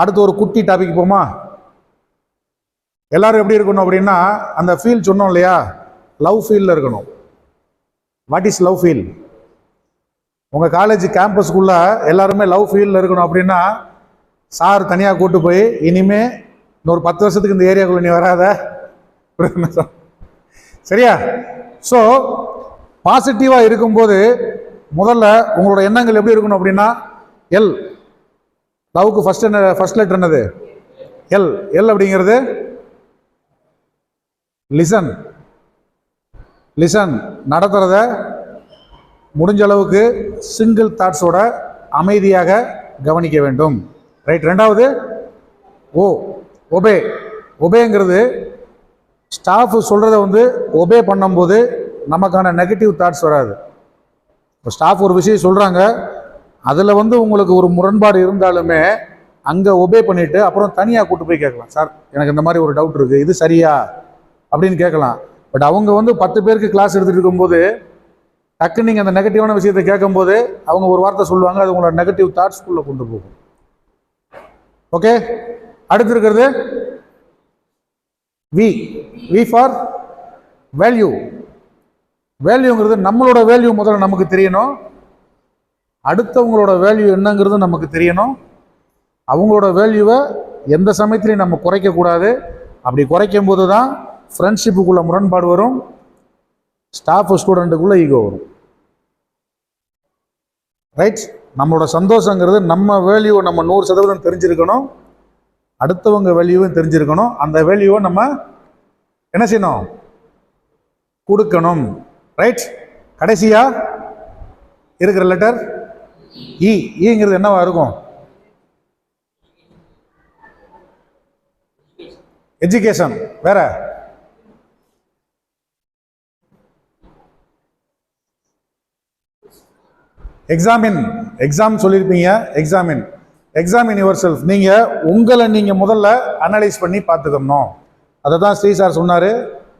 அடுத்து ஒரு குட்டி டாபிக் போமா? எல்லாரும் எப்படி இருக்கணும் அப்படின்னா அந்த ஃபீல் சொன்னோம் இல்லையா? லவ் ஃபீல்ல இருக்கணும். வாட் இஸ் லவ் ஃபீல் உங்கள் காலேஜ் கேம்பஸ்க்குள்ள எல்லாருமே லவ் ஃபீல்டில் இருக்கணும் அப்படின்னா சார் தனியாக கூட்டு போய் இனிமே இன்னொரு பத்து வருஷத்துக்கு இந்த ஏரியாக்குள்ள நீ வராத. சரியா? ஸோ பாசிட்டிவாக இருக்கும்போது முதல்ல உங்களோட எண்ணங்கள் எப்படி இருக்கணும் அப்படின்னா எல் லவ்க்கு ஃபர்ஸ்ட் என்ன ஃபர்ஸ்ட் லெட்டர் என்னது? எல் எல் அப்படிங்கிறது? லிசன் லிசன் நடத்துறத முடிஞ்ச அளவுக்கு சிங்கிள் தாட்ஸோட அமைதியாக கவனிக்க வேண்டும். ரைட் ரெண்டாவது ஓ ஒபே ஒபேங்கிறது ஸ்டாஃப் சொல்கிறத வந்து ஒபே பண்ணும்போது நமக்கான நெகட்டிவ் தாட்ஸ் வராது. இப்போ ஸ்டாஃப் ஒரு விஷயம் சொல்கிறாங்க அதில் வந்து உங்களுக்கு ஒரு முரண்பாடு இருந்தாலுமே அங்கே ஒபே பண்ணிவிட்டு அப்புறம் தனியாக கூட்டு போய் கேட்கலாம். சார் எனக்கு இந்த மாதிரி ஒரு டவுட் இருக்குது இது சரியா? அப்படின்னு கேட்கலாம். பட் அவங்க வந்து பத்து பேருக்கு கிளாஸ் எடுத்துகிட்டு இருக்கும்போது டக்குன்னு நீங்கள் அந்த நெகட்டிவான விஷயத்தை கேட்கும்போது அவங்க ஒரு வார்த்தை சொல்லுவாங்க அது உங்களோட நெகட்டிவ் தாட்ஸ்குள்ளே கொண்டு போகும். ஓகே அடுத்து இருக்கிறது வி வி ஃபார் வேல்யூ வேல்யூங்கிறது நம்மளோட வேல்யூ முதல்ல நமக்கு தெரியணும். அடுத்தவங்களோட வேல்யூ என்னங்கிறது நமக்கு தெரியணும். அவங்களோட வேல்யூவை எந்த சமயத்துலையும் நம்ம குறைக்கக்கூடாது. அப்படி குறைக்கும் போது தான் ஃப்ரெண்ட்ஷிப்புக்குள்ளே முரண்பாடு வரும். ஸ்டாஃப் ஸ்டூடெண்ட்டுக்குள்ளே ஈகோ வரும். ரைட் நம்மளோட சந்தோஷங்கிறது நம்ம வேல்யூவை நம்ம நூறு சதவீதம் தெரிஞ்சிருக்கணும். அடுத்தவங்க வேல்யூவும் தெரிஞ்சிருக்கணும். அந்த வேல்யூவை நம்ம என்ன செய்யணும்? கொடுக்கணும். ரைட் கடைசியா இருக்கிற லெட்டர் ஈ ஈங்கிறது என்னவா இருக்கும்? எஜுகேஷன் வேற? எக்ஸாமின் எக்ஸாம் சொல்லியிருப்பீங்க எக்ஸாமின் எக்ஸாமின் யுவர் செல்ஃப் நீங்கள் உங்களை நீங்கள் முதல்ல அனலைஸ் பண்ணி பார்த்துக்கணும். அதை தான் ஸ்ரீ சார் சொன்னார்.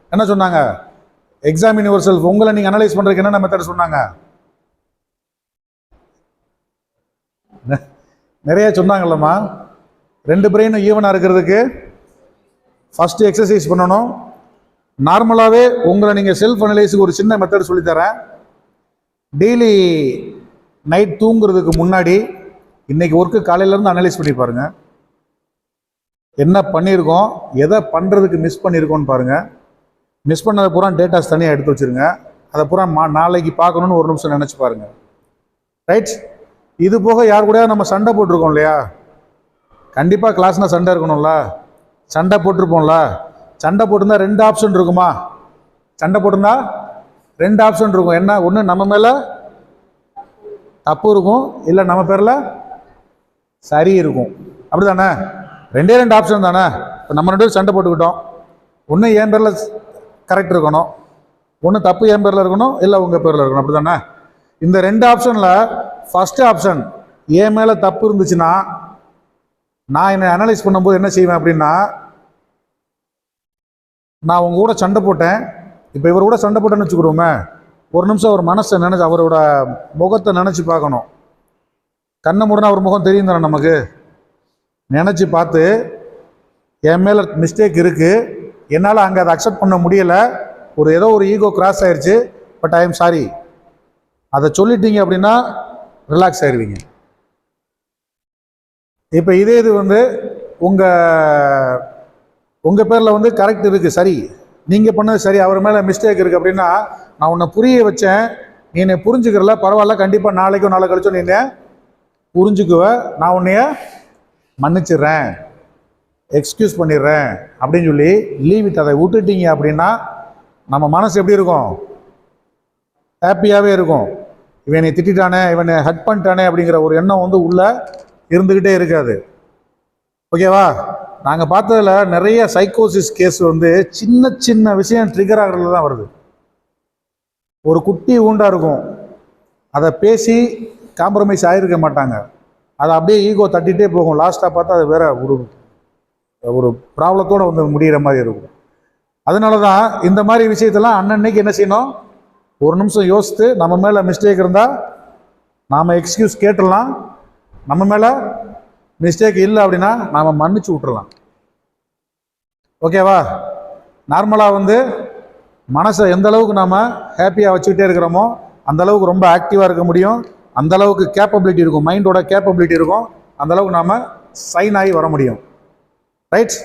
என்ன சொன்னாங்க? எக்ஸாமின் யுவர் செல்ஃப் உங்களை நீங்கள் அனலைஸ் பண்ணுறதுக்கு என்னென்ன மெத்தட் சொன்னாங்க நெ- நிறைய சொன்னாங்கல்லம்மா. ரெண்டு பிரெயினும் ஈவனாக இருக்கிறதுக்கு ஃபஸ்ட்டு எக்ஸசைஸ் பண்ணணும். நார்மலாகவே உங்களை நீங்கள் செல்ஃப் அனலைஸுக்கு ஒரு சின்ன மெத்தட் சொல்லித்தரேன். டெய்லி நைட் தூங்குறதுக்கு முன்னாடி இன்னைக்கு ஒர்க்கு காலையிலேருந்து அனலைஸ் பண்ணி பாருங்கள் என்ன பண்ணியிருக்கோம் எதை பண்ணுறதுக்கு மிஸ் பண்ணியிருக்கோம்னு பாருங்கள் மிஸ் பண்ணதை பூரா டேட்டாஸ் தனியாக எடுத்து வச்சிருங்க. அதை பூரா மா நாளைக்கு பார்க்கணுன்னு ஒரு நிமிஷம் நினச்சி பாருங்கள் ரைட் இது போக யார் கூடயா நம்ம சண்டை போட்டிருக்கோம் இல்லையா? கண்டிப்பாக கிளாஸ்னால் சண்டை இருக்கணும்ல. சண்டை போட்டிருப்போம்ல. சண்டை போட்டிருந்தா ரெண்டு ஆப்ஷன் இருக்குமா? சண்டை போட்டிருந்தா ரெண்டு ஆப்ஷன் இருக்கும். என்ன? ஒன்று நம்ம மேலே தப்பு இருக்கும். இல்லை நம்ம பேரில் சரி இருக்கும். அப்படிதானே? ரெண்டே ரெண்டு ஆப்ஷன் தானே? இப்போ நம்ம ரெண்டு பேரும் சண்டை போட்டுக்கிட்டோம். ஒன்று என் பேரில் கரெக்ட் இருக்கணும். ஒன்று தப்பு என் பேரில் இருக்கணும். இல்லை உங்கள் பேரில் இருக்கணும். அப்படி தானே இந்த ரெண்டு ஆப்ஷனில் ஃபஸ்ட்டு ஆப்ஷன் என் மேலே தப்பு இருந்துச்சுன்னா நான் என்னை அனலைஸ் பண்ணும்போது என்ன செய்வேன் அப்படின்னா நான் உங்கள் கூட சண்டை போட்டேன். இப்போ இவர் கூட சண்டை போட்டேன்னு வச்சுக்கிடுவோமே ஒரு நிமிஷம் அவர் மனசை நினச்சி அவரோட முகத்தை நினச்சி பார்க்கணும். கண்ணை மூடனா அவர் முகம் தெரியும் தானே நமக்கு? நினச்சி பார்த்து என் மேலே மிஸ்டேக் இருக்குது என்னால் அங்கே அதை அக்செப்ட் பண்ண முடியலை. ஒரு ஏதோ ஒரு ஈகோ கிராஸ் ஆயிடுச்சு பட் ஐ எம் சாரி அதை சொல்லிட்டீங்க அப்படின்னா ரிலாக்ஸ் ஆயிடுவீங்க இப்போ இதே இது வந்து உங்கள் உங்கள் பேரில் வந்து கரெக்ட் இருக்குது சரி. நீங்கள் பண்ணது சரி அவர் மேலே மிஸ்டேக் இருக்குது அப்படின்னா நான் உன்னை புரிய வச்சேன். நீ என்னை புரிஞ்சுக்கிறல பரவாயில்ல கண்டிப்பாக நாளைக்கும் நாளை கழிச்சோ நீ புரிஞ்சுக்குவ. நான் உன்னைய மன்னிச்சிடுறேன். எக்ஸ்கியூஸ் பண்ணிடுறேன். அப்படின்னு சொல்லி லீவ் இட் அதை விட்டுட்டீங்க அப்படின்னா நம்ம மனசு எப்படி இருக்கும்? ஹாப்பியாகவே இருக்கும். இவனை திட்டானே இவனை ஹட் பண்ணிட்டானே அப்படிங்கிற ஒரு எண்ணம் வந்து உள்ளே இருந்துக்கிட்டே இருக்காது. ஓகேவா நாங்கள் பார்த்ததுல நிறைய சைக்கோசிஸ் கேஸ் வந்து சின்ன சின்ன விஷயம் ட்ரிகர் ஆகிறதுல தான் வருது. ஒரு குட்டி ஊண்டாக இருக்கும். அதை பேசி காம்ப்ரமைஸ் ஆகிருக்க மாட்டாங்க. அதை அப்படியே ஈகோ தட்டிகிட்டே போகும். லாஸ்ட்டாக பார்த்தா அது வேற ஒரு ஒரு ப்ராப்ளத்தோடு வந்து முடிகிற மாதிரி இருக்கும். அதனால தான் இந்த மாதிரி விஷயத்தெல்லாம் அன்னன்னைக்கு என்ன செய்யணும்? ஒரு நிமிஷம் யோசித்து நம்ம மேலே மிஸ்டேக் இருந்தால் நாம் எக்ஸ்கியூஸ் கேட்டுடலாம். நம்ம மேலே மிஸ்டேக் இல்லை அப்படின்னா நாம் மன்னிச்சு விட்டுறலாம். ஓகேவா நார்மலாக வந்து மனசை எந்த அளவுக்கு நாம் ஹாப்பியாக வச்சுக்கிட்டே இருக்கிறோமோ அந்த அளவுக்கு ரொம்ப ஆக்டிவாக இருக்க முடியும். அந்த அளவுக்கு கேப்பபிலிட்டி இருக்கும். மைண்டோட கேப்பபிலிட்டி இருக்கும். அந்த அளவுக்கு நாம் சைன் ஆகி வர முடியும். ரைட்